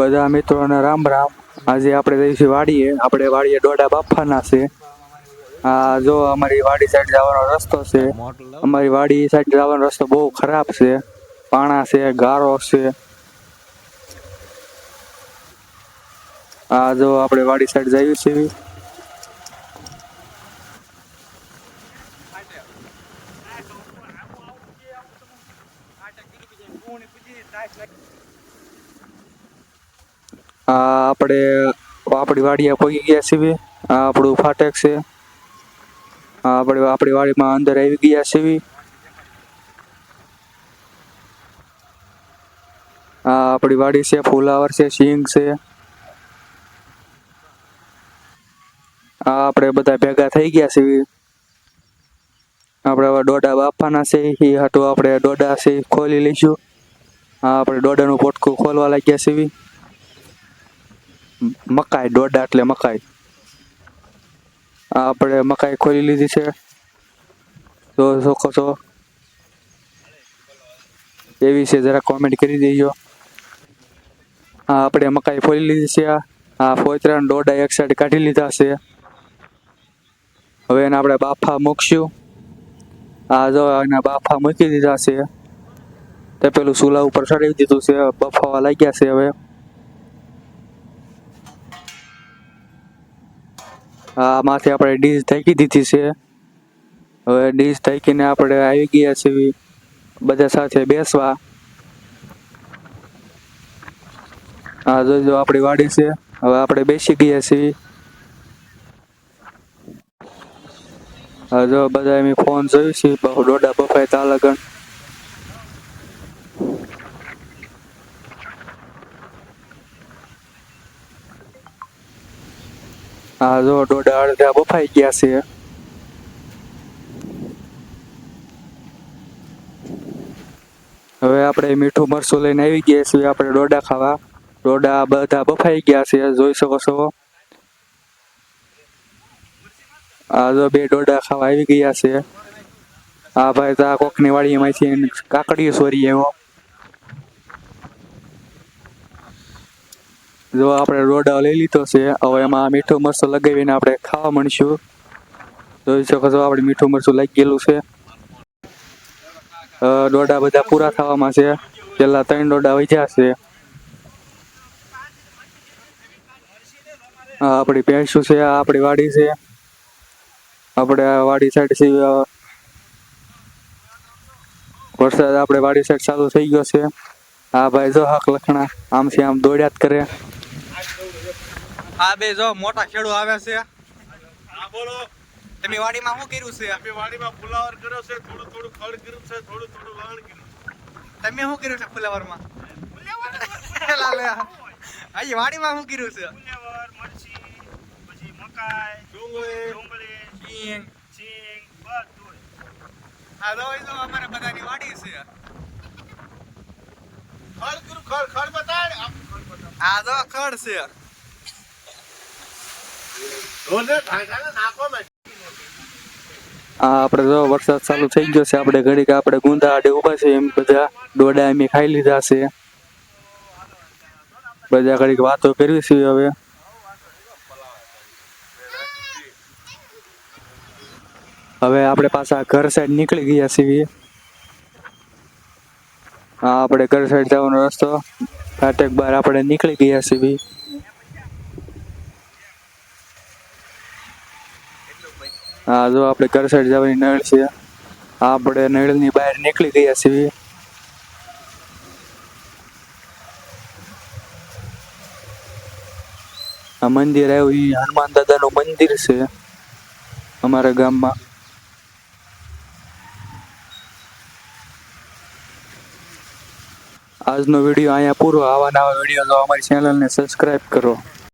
બધા મિત્રોને રામ રામ. આજે આપણે જઈશું વાડીએ. આપણે વાડીએ ડોડા બાફાના છે. આ જો અમારી વાડી સાઈડ જવાનો રસ્તો છે. અમારી વાડી સાઈડ જવાનો રસ્તો બહુ ખરાબ છે. પાણા છે, ગારો છે. આ જો આપણે વાડી સાઈડ જઈએ છીએ. આ આપણે આપણી વાડીએ પહોંચી ગયા છીએ. આ આપણું ફાટક છે. આપણે આપણી વાડીમાં અંદર આવી ગયા છીએ. આ આપણી વાડી છે, ફુલાવર છે, સિંગ છે. આ આપણે બધા ભેગા થઈ ગયા છીએ. આપણે હવે દોડા બાફાના છે. એ હાટું આપણે દોડા છે, ખોલી લઈશું. આપણે દોડાનું પોટકું ખોલવા લાગ્યા છીએ. મકાઈ દોડા એટલે મકાઈ. આ આપણે મકાઈ ખોલી લીધી છે. તો શોખો છો. એ વિશે જરા કોમેન્ટ કરી દેજો. આ આપણે મકાઈ ફોલી લીધી છે. આ આ ફોતરા દોડા એક સાઈડ કાઢી લીધા છે. હવે એને આપણે બાફા મૂકશું. આ જો એના બાફા મૂકી દીધા છે. તે પેલું ચૂલા ઉપર ચડાવી દીધું છે. બફાવા લાગ્યા છે હવે. આમાંથી આપણે ડીશ ઢાંકી દીધી છે. હવે ડીશ ઢાંકીને આપણે આવી ગયા છીએ બધા સાથે બેસવા. આ જોજો આપણી વાડી છે. હવે આપણે બેસી ગયા છીએ. હા જો બધા એમ ફોન જોયું છે. બહુ દોડા બફાય તા હા જો ડોડા અડધા બફાઈ ગયા છે. હવે આપણે મીઠું મરચું લઈને આવી ગયા છીએ, આપણે ડોડા ખાવા. ડોડા બધા બફાઈ ગયા છે, જોઈ શકો છો. આ જો બે ડોડા ખાવા આવી ગયા છે. આ ભાઈ તો આ કોકની વાડીમાંથી કાકડીઓ સોરી એવો જો આપણે રોડા લઈ લીધો છે, હવે એમાં મીઠું મરચું લગાવીને આપણે ખાવા મળીશું જોઈ શકો છો, આપણે મીઠું મરચું લાગી ગયેલું છે. ડોડા બધા પૂરા થવામાં છે. પેલા ત્રણ દોડા વધ્યા છે. આપણી ભેંસું છે આપણી વાડી છે. આપણે વાડી સાઈડ છે વરસાદ આપણે વાડી સાઈડ ચાલુ થઈ ગયો છે. આ ભાઈ જો હક લખણા, આમથી આમ દોડ્યા જ કરે. આ બે જો મોટા ખેડૂ આવે છે. હા બોલો. તમે વાડીમાં શું કર્યું છે? અમે વાડીમાં ફુલાવર કર્યો છે થોડું થોડું ખડ કર્યું છે થોડું થોડું વાણ કર્યું તમે શું કર્યું છે ફુલાવરમાં? આજે વાડીમાં શું કર્યું છે? ફુલાવર મરચી પછી મકાઈ ડુંગળી ડુંગળી સિંગ સિંગ બધું આ જો એ જો અમારે બધાની વાડી છે. ખડ કર્યું ખડ ખડ બતાડ. આ તો ખડ છે. આ આપણે જો વરસાદ ચાલુ થઈ ગયો છે, આપણે ઘડીક આપણે ગુંદા આડે ઊભા છે એમ બધા દોડા એમ ખાઈ લીધા છે. બધા ઘડીક વાતો કરવી છે હવે. હવે આપણે પાછા ઘર સાઈડ નીકળી ગયા છીએ. હા આપણે ઘર સાઈડ જવાનો રસ્તો. ફાટક બાર આપણે નીકળી ગયા છીએ. હા, જો આપણે ઘર સાઈડ જવાની નળ છે. આપણે નળની બહાર નીકળી ગયા છીએ. આ મંદિર આવ્યું એ હનુમાન દાદાનું મંદિર છે, અમારા ગામમાં. આજનો વીડિયો અહીંયા પૂરો. આવા નવા વીડિયો જો અમારી ચેનલને સબસ્ક્રાઈબ કરો.